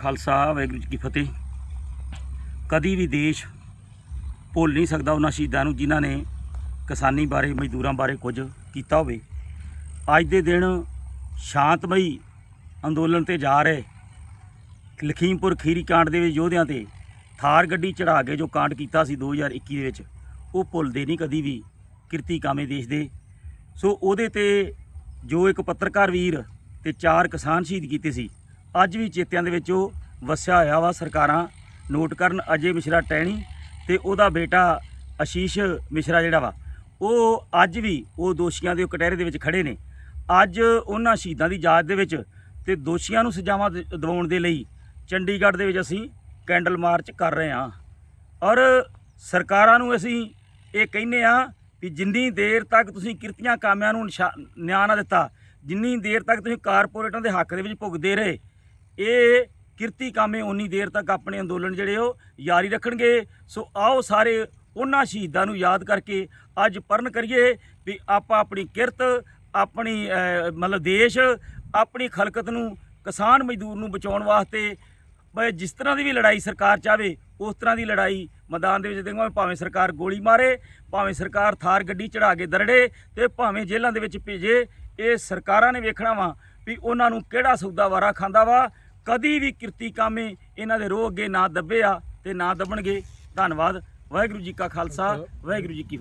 ਖਾਲਸਾ, ਵਾਹਿਗੁਰੂ ਜੀ ਕੀ ਫਤਿਹ। ਕਦੀ ਵੀ ਦੇਸ਼ ਭੁੱਲ ਨਹੀਂ ਸਕਦਾ ਉਹਨਾਂ ਸ਼ਹੀਦਾਂ ਨੂੰ, ਜਿਨ੍ਹਾਂ ਨੇ ਕਿਸਾਨੀ ਬਾਰੇ, ਮਜ਼ਦੂਰਾਂ ਬਾਰੇ ਕੁਝ ਕੀਤਾ ਹੋਵੇ। ਅੱਜ ਦੇ ਦਿਨ ਸ਼ਾਂਤਮਈ ਅੰਦੋਲਨ ਤੇ ਜਾ ਰਹੇ ਲਖੀਮਪੁਰ ਖੀਰੀ ਕਾਂਡ ਦੇ ਵਿੱਚ ਯੋਧਿਆਂ ਤੇ ਥਾਰ ਗੱਡੀ ਚੜਾ ਕੇ ਜੋ ਕਾਂਡ ਕੀਤਾ ਸੀ 2021 ਦੇ ਵਿੱਚ, ਉਹ ਭੁੱਲਦੇ ਨਹੀਂ ਕਦੀ ਵੀ ਕਿਰਤੀ ਕਾਮੇ ਦੇਸ਼ ਦੇ। ਸੋ ਉਹਦੇ ਤੇ ਜੋ ਇੱਕ ਪੱਤਰਕਾਰ ਵੀਰ ਤੇ ਚਾਰ ਕਿਸਾਨ ਸ਼ਹੀਦ ਕੀਤੇ ਸੀ ਅੱਜ ਵੀ ਚੇਤਿਆਂ ਦੇ ਵਿੱਚ ਉਹ ਵਸਿਆ ਹੋਇਆ ਵਾ ਸਰਕਾਰਾਂ। ਨੋਟ ਕਰਨ ਅਜੇ ਮਿਸ਼ਰਾ ਟੈਣੀ ਤੇ ਉਹਦਾ ਬੇਟਾ ਆਸ਼ੀਸ਼ ਮਿਸ਼ਰਾ ਜਿਹੜਾ ਵਾ, ਉਹ ਅੱਜ ਵੀ ਉਹ ਦੋਸ਼ੀਆਂ ਦੇ ਕਟਹਿਰੇ ਦੇ ਵਿੱਚ ਖੜੇ ਨੇ। ਅੱਜ ਉਹਨਾਂ ਸ਼ਹੀਦਾਂ ਦੀ ਯਾਦ ਦੇ ਵਿੱਚ ਤੇ ਦੋਸ਼ੀਆਂ ਨੂੰ ਸਜ਼ਾਵਾਂ ਦ- ਦਿਵਾਉਣ ਦੇ ਲਈ ਚੰਡੀਗੜ੍ਹ ਦੇ ਵਿੱਚ ਅਸੀਂ ਕੈਂਡਲ ਮਾਰਚ ਕਰ ਰਹੇ ਹਾਂ। ਔਰ ਸਰਕਾਰਾਂ ਨੂੰ ਅਸੀਂ ਇਹ ਕਹਿੰਦੇ ਆ ਵੀ ਜਿੰਨੀ ਦੇਰ ਤੱਕ ਤੁਸੀਂ ਕਿਰਤੀਆਂ ਕਾਮਿਆਂ ਨੂੰ ਨਿਸ਼ਾ- ਨਿਆਂ ਨਾ ਦਿੱਤਾ, ਜਿੰਨੀ ਦੇਰ ਤੱਕ ਤੁਸੀਂ ਕਾਰਪੋਰੇਟਾਂ ਦੇ ਹੱਕ ਦੇ ਵਿੱਚ ਭੁਗਦੇ ਰਹੇ ਇਹ ਕਿਰਤੀ ਕਾਮੇ ਉਨੀ ਦੇਰ ਤੱਕ ਆਪਣੇ ਅੰਦੋਲਨ ਜਿਹੜੇ ਉਹ ਜਾਰੀ ਰੱਖਣਗੇ। ਸੋ ਆਓ ਸਾਰੇ ਉਹਨਾਂ ਸ਼ਹੀਦਾਂ ਨੂੰ ਯਾਦ ਕਰਕੇ ਅੱਜ ਪਰਨ ਕਰੀਏ ਵੀ ਆਪਾਂ ਆਪਣੀ ਕਿਰਤ, ਆਪਣੀ ਮਤਲਬ ਦੇਸ਼, ਆਪਣੀ ਖਲਕਤ ਨੂੰ ਕਿਸਾਨ ਮਜ਼ਦੂਰ ਨੂੰ ਬਚਾਉਣ ਵਾਸਤੇ, ਬਈ ਜਿਸ ਤਰ੍ਹਾਂ ਦੀ ਵੀ ਲੜਾਈ ਸਰਕਾਰ ਚਾਵੇ, ਉਸ ਤਰ੍ਹਾਂ ਦੀ ਲੜਾਈ ਮੈਦਾਨ ਦੇ ਵਿੱਚ ਦੇਖੋ ਭਾਵੇਂ ਸਰਕਾਰ ਗੋਲੀ ਮਾਰੇ, ਭਾਵੇਂ ਸਰਕਾਰ ਥਾਰ ਗੱਡੀ ਚੜਾ ਕੇ ਦਰੜੇ ਤੇ ਭਾਵੇਂ ਜੇਲ੍ਹਾਂ ਦੇ ਵਿੱਚ ਭੇਜੇ, ਇਹ ਸਰਕਾਰਾਂ ਨੇ ਵੇਖਣਾ ਵਾ ਵੀ ਉਹਨਾਂ ਨੂੰ ਕਿਹੜਾ ਸੌਦਾ ਵਾਰਾ ਖਾਂਦਾ ਵਾ ਕਦੀ ਵੀ ਕਿਰਤੀ ਕਾਮੇ ਇਹਨਾਂ ਦੇ ਰੋਹ ਅੱਗੇ ਨਾ ਦੱਬੇ ਆ ਤੇ ਨਾ ਦੱਬਣਗੇ। ਧੰਨਵਾਦ। ਵਾਹਿਗੁਰੂ ਜੀ ਕਾ ਖਾਲਸਾ ਵਾਹਿਗੁਰੂ ਜੀ ਕੀ